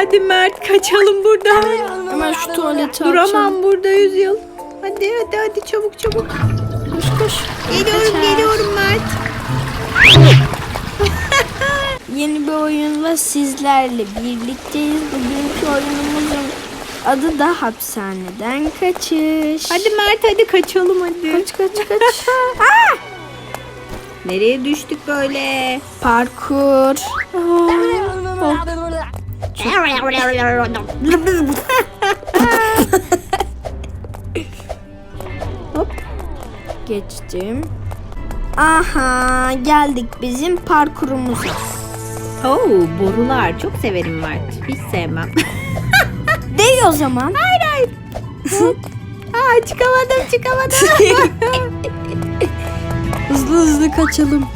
Hadi Mert kaçalım buradan. Hemen şu tuvaleti Duramam burada yüz yıl. Hadi hadi hadi çabuk çabuk. Koş koş. Geliyorum Kaçar. geliyorum Mert. Yeni bir oyunla sizlerle birlikteyiz. Bugünkü oyunumuzun adı da hapishaneden kaçış. Hadi Mert hadi kaçalım hadi. kaç kaç kaç. Nereye düştük böyle? Parkur. Hop. Geçtim. Aha geldik bizim parkurumuza. Oo borular çok severim Mert. Hiç sevmem. Değil o zaman. hayır hayır. Aa çıkamadım çıkamadım. Hızlı hızlı kaçalım.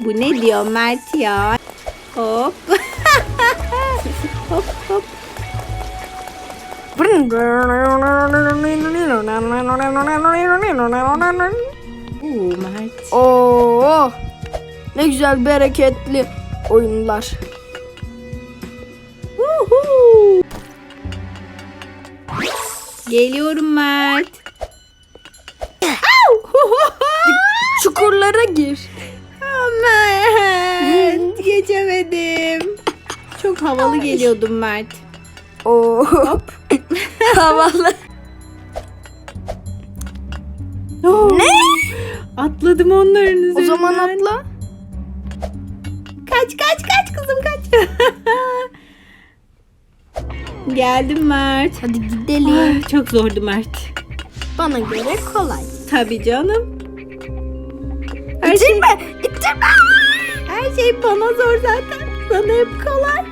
Bu ne diyor Mert ya? Oo Mert. Oo, ne güzel bereketli oyunlar. Geliyorum Mert. Çukurlara gir. Mert. Geçemedim. Çok havalı geliyordum Mert. Oo. Havalı. Ne? Atladım onların üzerinden. O zaman atla. Kaç kaç kaç kızım kaç. Geldim Mert. Hadi gidelim. Ah, Çok zordu Mert. Bana göre kolay. Tabii canım. Her şey, İttirme, ittirme. her şey bana zor zaten. Sana hep kolay.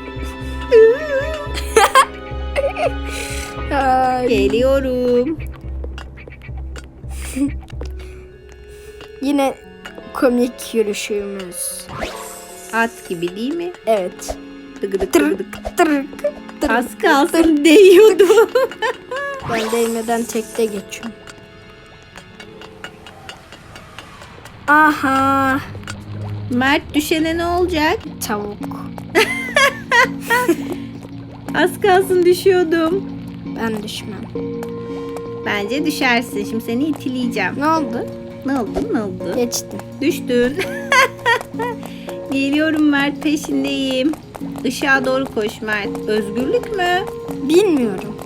Ay, Geliyorum. Yine komik yürüyüşümüz. At gibi değil mi? Evet. Dıgıdık dıgıdık. tırık, tırık. Az kalsın değiyordu. Ben değmeden tekte geçiyorum. Aha. Mert düşene ne olacak? Tavuk. Az kalsın düşüyordum. Ben düşmem. Bence düşersin. Şimdi seni itileyeceğim. Ne oldu? Ne oldu ne oldu? Geçtim. Düştün. Geliyorum Mert peşindeyim. Işığa doğru koş Mert. Özgürlük mü? Bilmiyorum.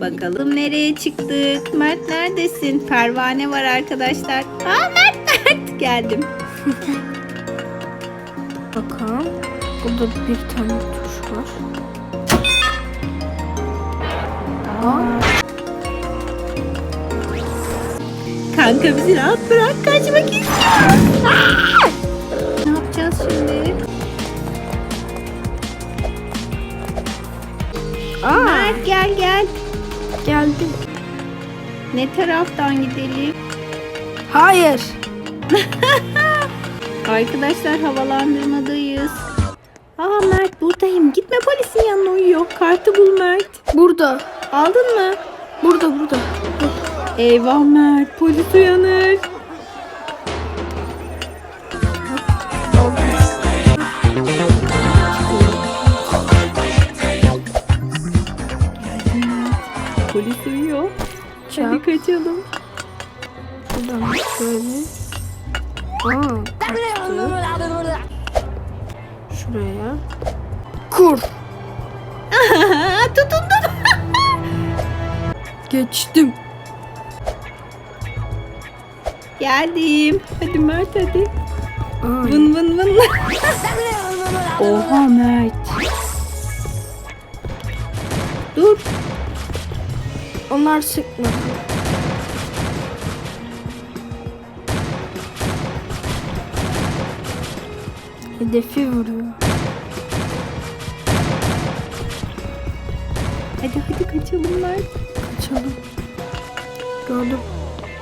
Bakalım nereye çıktık. Mert neredesin? Pervane var arkadaşlar. Aa Mert Mert. Geldim. Bakalım. Burada bir tane tuş Aa, Kanka bizi rahat bırak. Kaçmak istiyorum. Aa! Ne yapacağız şimdi? Aa, Mert gel gel. geldim. Ne taraftan gidelim? Hayır. Arkadaşlar havalandırmadayız. Aa Mert buradayım. Gitme polisin yanına uyuyor. Kartı bul Mert. Burada. Aldın mı? Burada burada. Eyvah Mert. Polis uyanır. Polis uyuyor. Hadi Çak. kaçalım. Buradan şöyle. Aa, kaçtı. Şuraya. Kur. Tutundum. Geçtim. Geldim. Hadi Mert hadi. Aa, Vın vın vın. Oha Mert. Dur. onlar sıkmadı. Hedefi vuruyor. Hadi hadi kaçalım Mert. Kaçalım. Gördüm.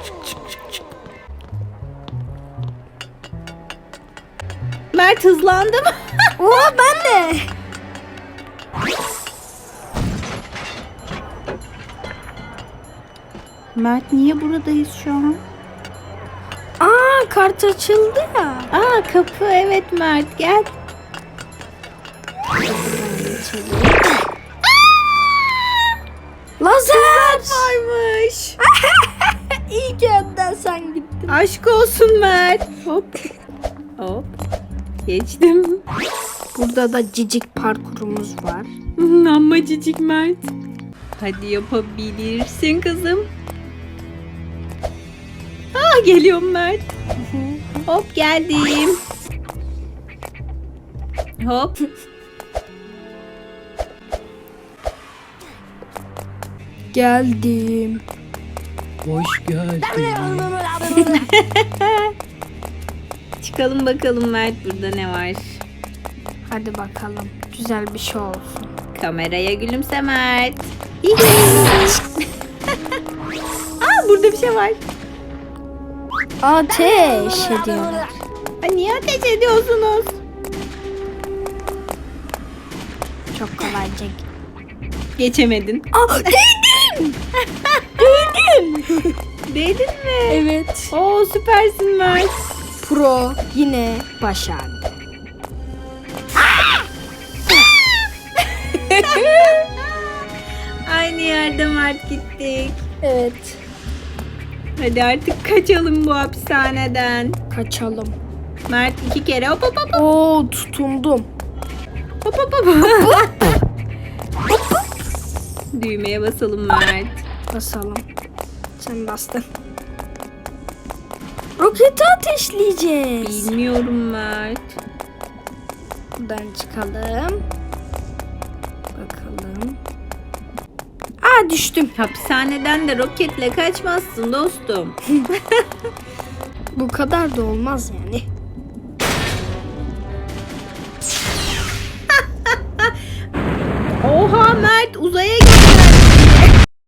Çık çık çık çık. Mert hızlandım. Oo ben de. Mert niye buradayız şu an? Aa kart açıldı ya. Aa kapı evet Mert gel. Buradan geçelim. Lazer! Varmış. İyi ki önden sen gittin. Aşk olsun Mert. Hop. Hop. Geçtim. Burada da cicik parkurumuz var. Amma cicik Mert. Hadi yapabilirsin kızım. Ah geliyorum Mert. Hop geldim. Hop. Geldim. Hoş geldin. Çıkalım bakalım Mert burada ne var. Hadi bakalım. Güzel bir şey olsun. Kameraya gülümse Mert. Aa burada bir şey var. Ateş ediyorlar. Aa, niye ateş ediyorsunuz? Çok kolayca. Geçemedin. Aa, değdim. Değdin mi? Evet. Oo süpersin Mert. Pro yine başardı. Aynı yerde Mert gittik. Evet. Hadi artık kaçalım bu hapishaneden. Kaçalım. Mert iki kere hop hop hop Oo tutundum. hop hop hop. Düğmeye basalım Mert. Basalım. Sen bastın. Roketi ateşleyeceğiz. Bilmiyorum Mert. Buradan çıkalım. Bakalım. Aa düştüm. Hapishaneden de roketle kaçmazsın dostum. Bu kadar da olmaz yani.